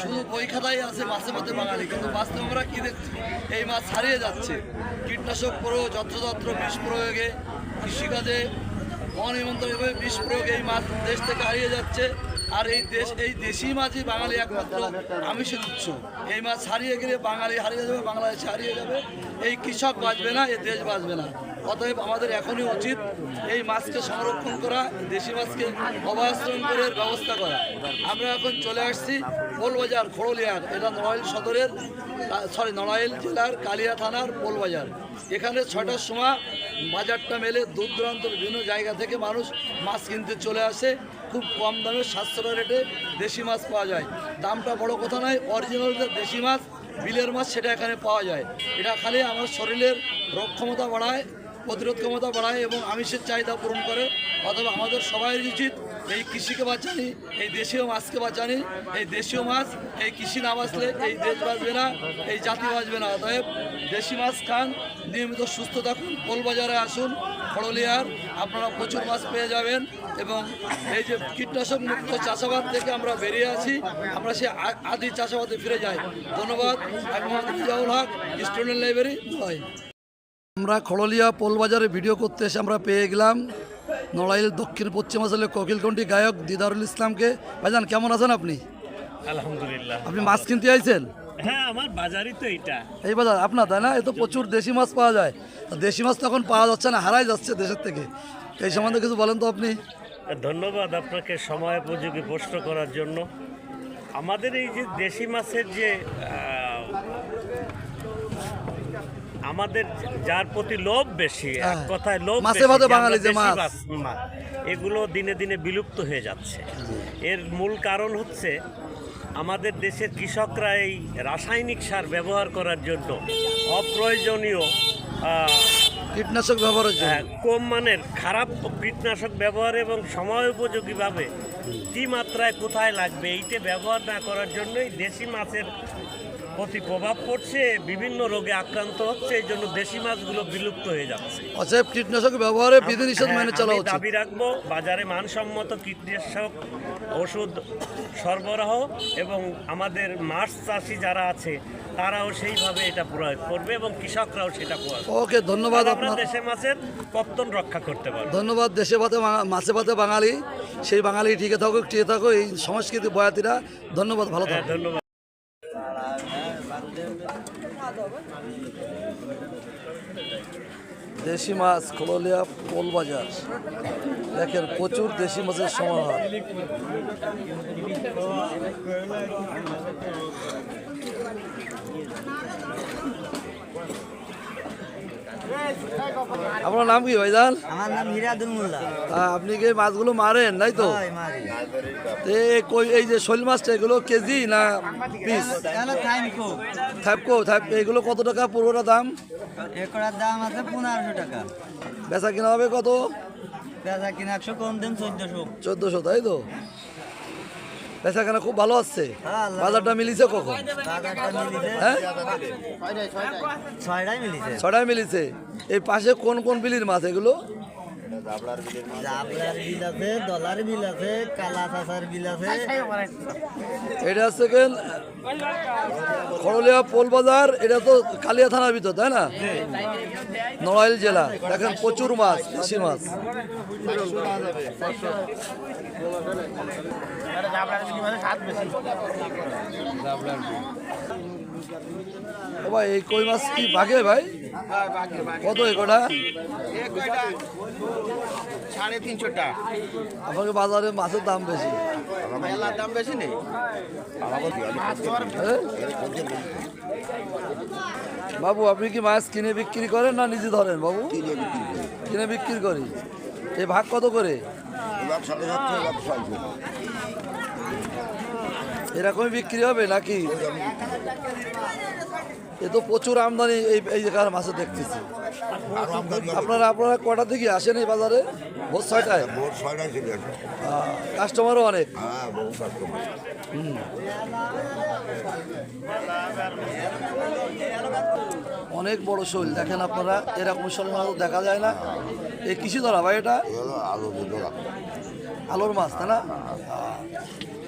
শুধু বই খাতায় আছে মাছে মধ্যে বাঙালি, কিন্তু বাস্তবে আমরা কি দেখছি? এই মাছ হারিয়ে যাচ্ছে। কীটনাশক প্রয়োগ, যত্রতত্র বিষ প্রয়োগে, কৃষিকাজে অনিয়ন্ত্রণভাবে বিষ প্রয়োগে এই মাছ দেশ থেকে হারিয়ে যাচ্ছে। আর এই দেশ, এই দেশি মাছই বাঙালি একমাত্র আমিষের উৎস। এই মাছ হারিয়ে গেলে বাঙালি হারিয়ে যাবে, বাংলাদেশ হারিয়ে যাবে। এই কৃষক বাঁচবে না, এই দেশ বাঁচবে না। অতএব আমাদের এখনই উচিত এই মাছকে সংরক্ষণ করা, দেশি মাছকে অবাশ্রম করে ব্যবস্থা করা। আমরা এখন চলে আসছি পোলবাজার, খড়লিয়ার, এটা নড়াইল সদরের সরি নড়াইল জেলার কালিয়া থানার পোলবাজার। এখানে ছটার সময় বাজারটা মেলে দূর দূরান্ত বিভিন্ন জায়গা থেকে মানুষ মাছ কিনতে চলে আসে। খুব কম দামে সাতশো রেটে দেশি মাছ পাওয়া যায়। দামটা বড় কথা নয় অরিজিনাল যে দেশি মাছ, বিলের মাছ সেটা এখানে পাওয়া যায়। এটা খালি আমার শরীরের রোগ ক্ষমতা বাড়ায় প্রতিরোধ ক্ষমতা বাড়ায় এবং আমিষের চাহিদা পূরণ করে। অথবা আমাদের সবাই উচিত এই কৃষিকে বাঁচানি, এই দেশীয় মাছকে বাঁচানি, এই দেশীয় মাছ, এই কৃষি না বাঁচলে এই দেশ বাঁচবে না, এই জাতি বাঁচবে না। অতএব দেশি মাছ খান, নিয়মিত সুস্থ থাকুন পোলবাজারে আসুন খড়লিয়ার আপনারা প্রচুর মাছ পেয়ে যাবেন এবং এই যে কীটনাশক মুক্ত চাষাবাদ থেকে আমরা বেরিয়ে আছি, আমরা সে আদি চাষাবাদে ফিরে যাই। ধন্যবাদ আমি মোহাম্মদ হক, স্টুডেন্ট লাইব্রেরি নয় আমরা খড়লিয়া পোলবাজারে ভিডিও করতে এসে আমরা পেয়ে গেলাম। নড়াইল দক্ষিণ পশ্চিমাঞ্চলের কোকিলকণ্ঠী গায়ক দিদারুল ইসলামকে। ভাইজান কেমন আছেন আপনি? আলহামদুলিল্লাহ। আপনি মাছ কিনতে আইছেন? হ্যাঁ আমার বাজারই তো এটা এই বাজার আপনার তাই না? এ তো প্রচুর দেশি মাছ পাওয়া যায়। দেশি মাছ তো এখন পাওয়া যাচ্ছে না হারাই যাচ্ছে দেশের থেকে। এই সম্বন্ধে কিছু বলেন তো আপনি। ধন্যবাদ আপনাকে সময় উপযোগী প্রশ্ন করার জন্য। আমাদের এই যে দেশি মাছের যে আমাদের যার প্রতি লোভ বেশি এক হ্যাঁ। কথায় লোভ মাছে ভাতে বাঙালি যে মাছ, এগুলো দিনে দিনে বিলুপ্ত হয়ে যাচ্ছে। এর মূল কারণ হচ্ছে আমাদের দেশের কৃষকরা এই রাসায়নিক সার ব্যবহার করার জন্য অপ্রয়োজনীয় কীটনাশক ব্যবহারের জন্য। হ্যাঁ, কম মানের খারাপ কীটনাশক ব্যবহার এবং সময় উপযোগীভাবে কি মাত্রায় কোথায় লাগবে এইটা ব্যবহার না করার জন্যই দেশি মাছের প্রতি প্রভাব পড়ছে বিভিন্ন রোগে আক্রান্ত হচ্ছে এই জন্য দেশি মাছগুলো বিলুপ্ত হয়ে যাচ্ছে। অতএব কীটনাশক ব্যবহারে বিধিনিষেধ হ্যাঁ, মেনে চলা উচিত। দাবি রাখব বাজারে মানসম্মত কীটনাশক ওষুধ সরবরাহ এবং আমাদের মাছ চাষি যারা আছে তারাও সেইভাবে এটা প্রয়োগ করবে এবং কৃষকরাও সেটা প্রয়োগ করবে। ওকে ধন্যবাদ আপনার দেশে মাছের পত্তন রক্ষা করতে পারব। ধন্যবাদ দেশে ভাতে মাছে ভাতে বাঙালি। সেই বাঙালি টিকে থাকুক টিকে থাকুক এই সংস্কৃতি বয়াতিরা। ধন্যবাদ ভালো হ্যাঁ থাকুন ধন্যবাদ। দেশি মাছ খোললিয়া পোল বাজার দেখেন প্রচুর দেশি মাছের সমাহার। আপনার নাম কি ভাইজান? আমার নাম হিরাদুল মোল্লা। আপনি কি মাছগুলো মারেন তাই তো? কই এই যে শৈল মাছটা এগুলো কেজি না পিস থাপকো এগুলো কত টাকা পুরোটা দাম? দাম আছে পনেরোশো টাকা। বেচা কিনা হবে কত? পেঁচা কিনা একশো কম দেন চোদ্দশো। চোদ্দশো তাই তো? বেচা কেনা খুব ভালো হ্যাঁ, বাজারটা মিলিছে কখন? হ্যাঁ? ছটায় মিলিছে। এই পাশে কোন কোন বিলির মাছ এগুলো? জাবলার বিল আছে ডলার বিল আছে কালা চাষার বিল আছে। এটা কেন খড়লিয়া পোল বাজার এটা তো কালিয়া থানার ভিতর তাই না? নড়াইল জেলা। দেখেন প্রচুর মাছ দেশি মাছ। ও ভাই এই কই মাছ কি? ভাগে ভাই? কত একটা? সাড়ে তিনশো টাকা আপনাকে বাজারে মাছের দাম বেশি। মেলার দাম বেশি নেই? হ্যাঁ? বাবু আপনি কি মাছ কিনে বিক্রি করেন না নিজে ধরেন বাবু? কিনে বিক্রি করি। এই ভাগ কত করে? এরকমই বিক্রি হবে নাকি? এ তো প্রচুর আমদানি এই এই জায়গার মাছে দেখতেছি। আপনারা আপনারা কটা থেকে আসেন এই বাজারে? ভোর ছয়টায়? ভোর ছয়টায় চলে আসে কাস্টমারও অনেক। হ্যাঁ অনেক বড় শৈল দেখেন আপনারা এরকম শৈল মাছ দেখা যায় না। এই কৃষি ধরা ভাই এটা? আলোর মাছ তাই না? ভাই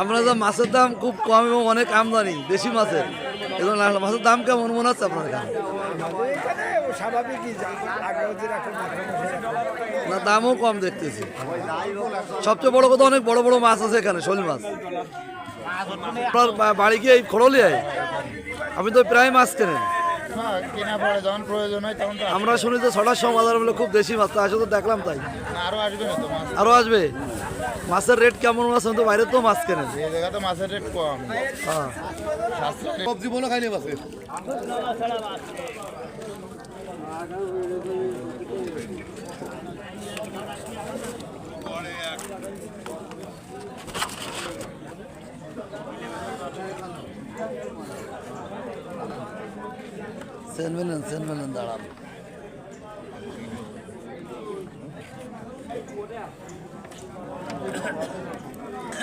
আমরা তো মাছের দাম খুব কম এবং অনেক আমদানি দেশি মাছের। এবং মাছের দাম কেমন মনে হচ্ছে আপনার এখানে না দামও কম দেখতেছি। সবচেয়ে বড় কথা অনেক বড় বড় মাছ আছে এখানে শোল মাছ। আপনার বাড়ি গিয়ে এই খড়লিয়ায়? আপনি তো প্রায় মাছ কেনেন। আমরা শুনি তো ছটার সময় বাজার বলে খুব দেশি মাছ তা আসলে তো দেখলাম তাই। আরও আসবে না তো মাছ। আরও আসবে? মাছের রেট কেমন আছে? তো বাইরে তো মাছ কেনেন। এই জায়গাতে মাছের রেট কম। হ্যাঁ। সবজি বলো খাইনি মাছের সেন মেলেন সেন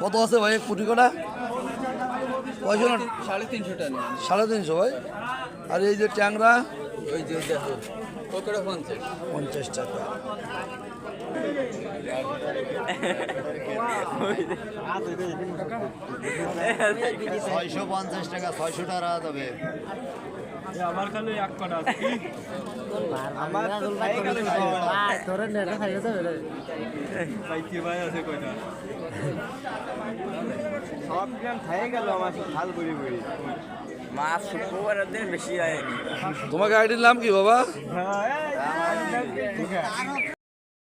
কত আছে ভাই কুটি কটা? পয়সা না? সাড়ে তিনশো টাকা সাড়ে তিনশো ভাই। আর এই যে ট্যাংরা? ওই যে পঞ্চাশ? টাকা। ছয়শো পঞ্চাশ টাকা ছয়শো টাকা তবে আমার খালি এক কটা আমার তোর নেটা খাই গেছে কি ভাই আছে কয়টা সব গ্রাম খাই গেল আমার ভালো করি করি মাছ শুক্রবারের দিন বেশি হয় তোমাকে আইডির নাম কি বাবা